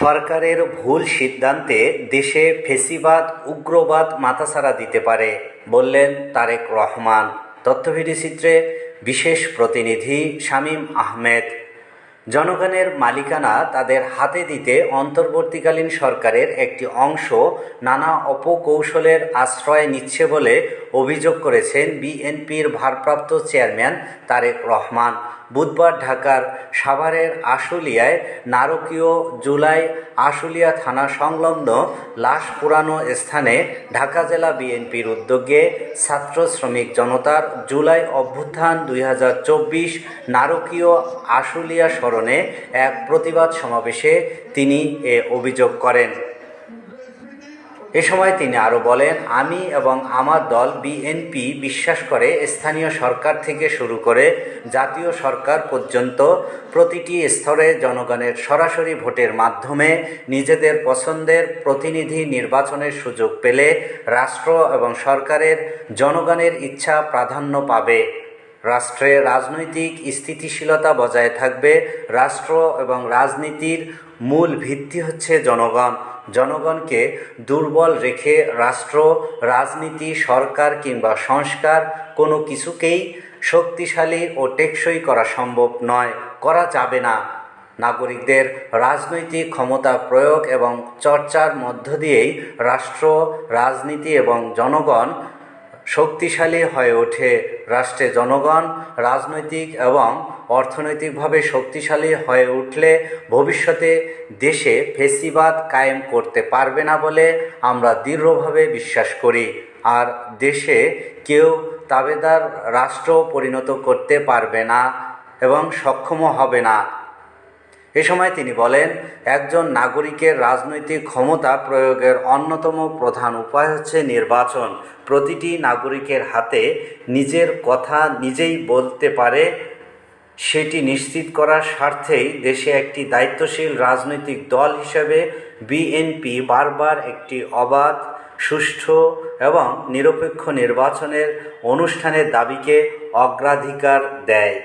সরকারের ভুল সিদ্ধান্তে দেশে ফেসিবাদ, উগ্রবাদ মাথাচাড়া দিতে পারে, বললেন তারেক রহমান। তথ্যভিডিচিত্রে বিশেষ প্রতিনিধি শামীম আহমেদ। জনগণের মালিকানা তাদের হাতে দিতে অন্তর্বর্তীকালীন সরকারের একটি অংশ নানা অপকৌশলের আশ্রয় নিচ্ছে বলে অভিযোগ করেছেন বিএনপির ভারপ্রাপ্ত চেয়ারম্যান তারেক রহমান। বুধবার ঢাকার সাভারের আশুলিয়ায় নারকীয় জুলাই আশুলিয়া থানা সংলগ্ন লাশ পুরানো স্থানে ঢাকা জেলা বিএনপির উদ্যোগে ছাত্র শ্রমিক জনতার জুলাই অভ্যুত্থান দুই হাজার চব্বিশ নারকীয় আশুলিয়া স্মরণে এক প্রতিবাদ সমাবেশে তিনি এ অভিযোগ করেন। এ সময় তিনি আরও বলেন, আমি এবং আমার দল বিএনপি বিশ্বাস করে স্থানীয় সরকার থেকে শুরু করে জাতীয় সরকার পর্যন্ত প্রতিটি স্তরে জনগণের সরাসরি ভোটের মাধ্যমে নিজেদের পছন্দের প্রতিনিধি নির্বাচনের সুযোগ পেলে রাষ্ট্র এবং সরকারের জনগণের ইচ্ছা প্রাধান্য পাবে। রাষ্ট্রে রাজনৈতিক স্থিতিশীলতা বজায় থাকবে, রাষ্ট্র এবং রাজনীতির মূল ভিত্তি হচ্ছে জনগণ। জনগণকে দুর্বল রেখে রাষ্ট্র, রাজনীতি, সরকার কিংবা সংস্কার কোনো কিছুকেই শক্তিশালী ও টেকসই করা সম্ভব নয়, করা যাবে না। নাগরিকদের রাজনৈতিক ক্ষমতা প্রয়োগ এবং চর্চার মধ্য দিয়েই রাষ্ট্র, রাজনীতি এবং জনগণ শক্তিশালী হয়ে ওঠে রাষ্ট্রে জনগণ, রাজনৈতিক এবং অর্থনৈতিকভাবে শক্তিশালী হয়ে উঠলে ভবিষ্যতে দেশে ফেসিবাদ কায়েম করতে পারবে না বলে আমরা দৃঢ়ভাবে বিশ্বাস করি। আর দেশে কেউ তাবেদার রাষ্ট্র পরিণত করতে পারবে না এবং সক্ষমও হবে না। এ সময় তিনি বলেন, একজন নাগরিকের রাজনৈতিক ক্ষমতা প্রয়োগের অন্যতম প্রধান উপায় হচ্ছে নির্বাচন। প্রতিটি নাগরিকের হাতে নিজের কথা নিজেই বলতে পারে, সেটি নিশ্চিত করার স্বার্থেই দেশে একটি দায়িত্বশীল রাজনৈতিক দল হিসেবে বিএনপি বারবার একটি অবাধ, সুষ্ঠু এবং নিরপেক্ষ নির্বাচনের অনুষ্ঠানের দাবিকে অগ্রাধিকার দেয়।